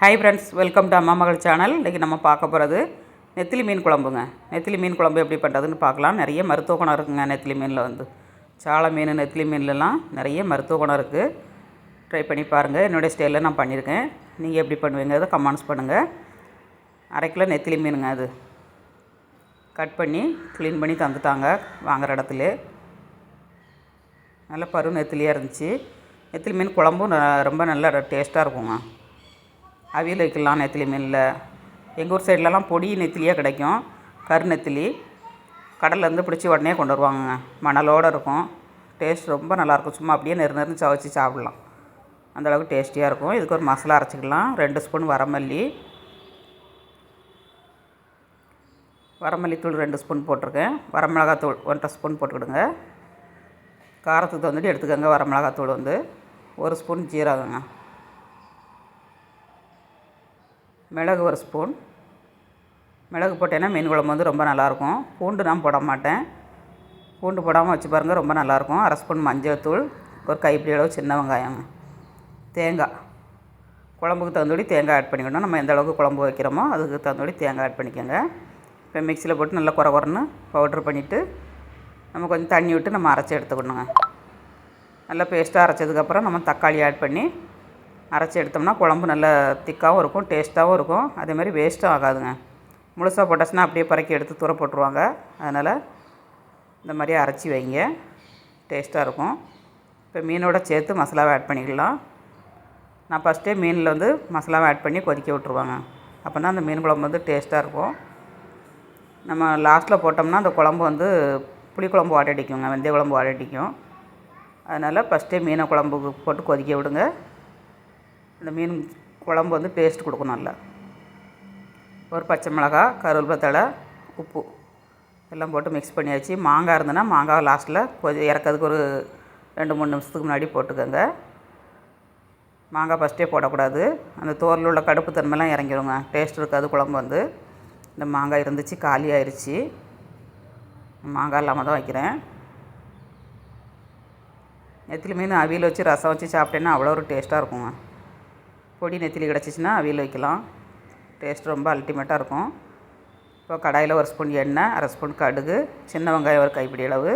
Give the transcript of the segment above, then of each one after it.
Hi friends welcome to அம்மா மகள் channel இன்றைக்கி நம்ம பார்க்க போகிறது நெத்திலி மீன் குழம்புங்க. நெத்திலி மீன் குழம்பு எப்படி பண்ணுறதுன்னு பார்க்கலாம். நிறைய மருத்துவ குணம் இருக்குங்க நெத்திலி மீனில் வந்து. சாலை மீன் நெத்திலி மீன்லலாம் நிறைய மருத்துவ குணம் இருக்குது ட்ரை பண்ணி பாருங்கள் என்னுடைய ஸ்டைலில் நான் பண்ணியிருக்கேன். நீங்கள் எப்படி பண்ணுவீங்கிறத கமெண்ட்ஸ் பண்ணுங்கள் அரை கிலோ நெத்திலி மீனுங்க அது. கட் பண்ணி க்ளீன் பண்ணி தந்துட்டாங்க. வாங்குகிற இடத்துல. நல்ல பரு நெத்திலியாக இருந்துச்சு. நெத்திலி மீன் குழம்பும் ரொம்ப நல்லா டேஸ்ட்டாக இருக்குங்க. அவியல் வைக்கலாம் நெத்திலி மீனில். எங்கள் ஊர் சைட்லலாம் பொடி நெத்திலியாக கிடைக்கும். கரு நெத்திலி. கடல்லேருந்து பிடிச்சி உடனே கொண்டு வருவாங்க மணலோடு இருக்கும். டேஸ்ட் ரொம்ப நல்லாயிருக்கும். சும்மா அப்படியே நெரு நெருன்னு சவைச்சி சாப்பிட்லாம். அந்தளவுக்கு டேஸ்டியாக இருக்கும். இதுக்கு ஒரு மசாலா அரைச்சிக்கலாம். ரெண்டு ஸ்பூன் வரமல்லி. வரமல்லித்தூள் ரெண்டு ஸ்பூன் போட்டிருக்கேன். வரமிளகாத்தூள் ஒன்றரை ஸ்பூன் போட்டுக்கிடுங்க. காரத்துக்கு தந்துட்டு எடுத்துக்கோங்க வரமிளகாத்தூள் வந்து. ஒரு ஸ்பூன் ஜீரகங்க. மிளகு ஒரு ஸ்பூன். மிளகு போட்டேன்னா மீன் குழம்பு வந்து ரொம்ப நல்லாயிருக்கும். பூண்டு நான் போட மாட்டேன். பூண்டு போடாமல் வச்சு பாருங்கள் ரொம்ப நல்லாயிருக்கும். அரை ஸ்பூன் மஞ்சள் தூள் ஒரு கைப்பிடி அளவு சின்ன வெங்காயம் தேங்காய். குழம்புக்கு தகுந்தபடி தேங்காய் ஆட் பண்ணிக்கணும். நம்ம எந்த அளவுக்கு குழம்பு வைக்கிறோமோ அதுக்கு தகுந்தபடி தேங்காய் ஆட் பண்ணிக்கோங்க. இப்போ மிக்சியில் போட்டு நல்லா குறை குறைன்னு பவுட்ரு பண்ணிவிட்டு நம்ம கொஞ்சம் தண்ணி விட்டு நம்ம அரைச்சி எடுத்துக்கணுங்க. நல்லா பேஸ்ட்டாக அரைச்சதுக்கப்புறம் நம்ம தக்காளி ஆட் பண்ணி அரைச்சி எடுத்தோம்னா குழம்பு நல்லா திக்காகவும் இருக்கும் டேஸ்ட்டாகவும் இருக்கும். அதே மாதிரி வேஸ்ட்டும் ஆகாதுங்க. முழுசாக போட்டாச்சுன்னா அப்படியே பறக்கி எடுத்து தூர போட்டுருவாங்க. அதனால் இந்த மாதிரி அரைச்சி வைங்க. டேஸ்ட்டாக இருக்கும். இப்போ மீனோட சேர்த்து மசாலாவை ஆட் பண்ணிக்கலாம். நான் ஃபஸ்ட்டே மீனில் வந்து மசாலாவை ஆட் பண்ணி கொதிக்க விட்ருவாங்க அப்போ தான் அந்த மீன் குழம்பு வந்து டேஸ்ட்டாக இருக்கும். நம்ம லாஸ்ட்டில் போட்டோம்னா அந்த குழம்பு வந்து புளிக்குழம்பு வாடடிக்குங்க வெந்தய குழம்பு வாடடிக்கும் அதனால் ஃபஸ்ட்டே மீனை குழம்புக்கு போட்டு கொதிக்க விடுங்க. இந்த மீன் குழம்பு வந்து டேஸ்ட் கொடுக்கும் நல்லா. ஒரு பச்சை மிளகா கருவேப்பிலை உப்பு எல்லாம் போட்டு மிக்ஸ் பண்ணியாச்சு. மாங்காய் இருந்ததுன்னா மாங்காய் லாஸ்ட்டில் கொஞ்சம் இறக்கிறதுக்கு ஒரு ரெண்டு மூணு நிமிஷத்துக்கு முன்னாடி போட்டுக்கோங்க. மாங்காய் ஃபஸ்ட்டே போடக்கூடாது. அந்த தோரில் உள்ள கடுப்பு தன்மைலாம் இறங்கிடுங்க. டேஸ்ட் இருக்காது குழம்பு வந்து. இந்த மாங்காய் இருந்துச்சு காலி ஆயிடுச்சு மாங்காய் இல்லாமல் தான் வைக்கிறேன். நெத்திலி மீன் அவியல் வச்சு ரசம் வச்சு சாப்பிட்டேன்னா அவ்வளோ ஒரு டேஸ்ட்டாக இருக்குங்க. பொடி நெத்திலி கிடச்சிச்சின்னா அவியல் வைக்கலாம். டேஸ்ட் ரொம்ப அல்டிமேட்டாக இருக்கும். இப்போ கடாயில் ஒரு ஸ்பூன் எண்ணெய் அரை ஸ்பூன் கடுகு சின்ன வெங்காயம் ஒரு கைப்பிடி அளவு.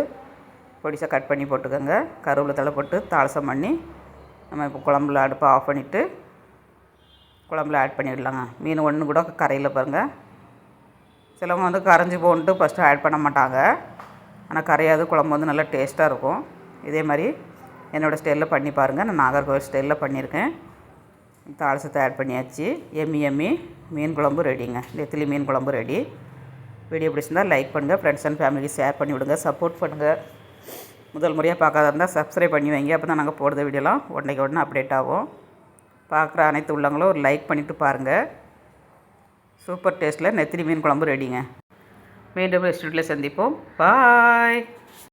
பொடிசாக கட் பண்ணி போட்டுக்கோங்க. கருவேப்பிலை தழை போட்டு தாளசம் பண்ணி நம்ம இப்போ குழம்புல அடுப்பை ஆஃப் பண்ணிவிட்டு குழம்புல ஆட் பண்ணிடலாங்க. மீன் ஒன்று கூட கரையில் பாருங்கள் சிலவங்க வந்து கரைஞ்சி போன்ட்டு ஃபஸ்ட்டு ஆட் பண்ண மாட்டாங்க. ஆனால் கரையாது குழம்பு வந்து நல்லா டேஸ்ட்டாக இருக்கும். இதே மாதிரி என்னோடய ஸ்டைலில் பண்ணி பாருங்கள் நான் நாகர்கோவில் ஸ்டைலில் பண்ணியிருக்கேன். தாளசத்தை ஆட் பண்ணியாச்சு. எம்மி எம்மி மீன் குழம்பு ரெடிங்க. நெத்திலி மீன் குழம்பு ரெடி. வீடியோ பிடிச்சிருந்தால் லைக் பண்ணுங்கள் ஃப்ரெண்ட்ஸ் அண்ட் ஃபேமிலிக்கு ஷேர் பண்ணி விடுங்க. சப்போர்ட் பண்ணுங்கள் முதல் முறையாக பார்க்காத இருந்தால் சப்ஸ்கிரைப் பண்ணி வைங்க. அப்போ தான் நாங்கள் போடுற வீடியோலாம் உடனே உடனே அப்டேட் ஆகும். பார்க்குற அனைத்து உள்ளவங்களும் ஒரு லைக் பண்ணிவிட்டு பாருங்கள் சூப்பர் டேஸ்ட்டில் நெத்திலி மீன் குழம்பு ரெடிங்க. மீண்டும் ரெஸ்டாரண்ட்டில் சந்திப்போம். பாய்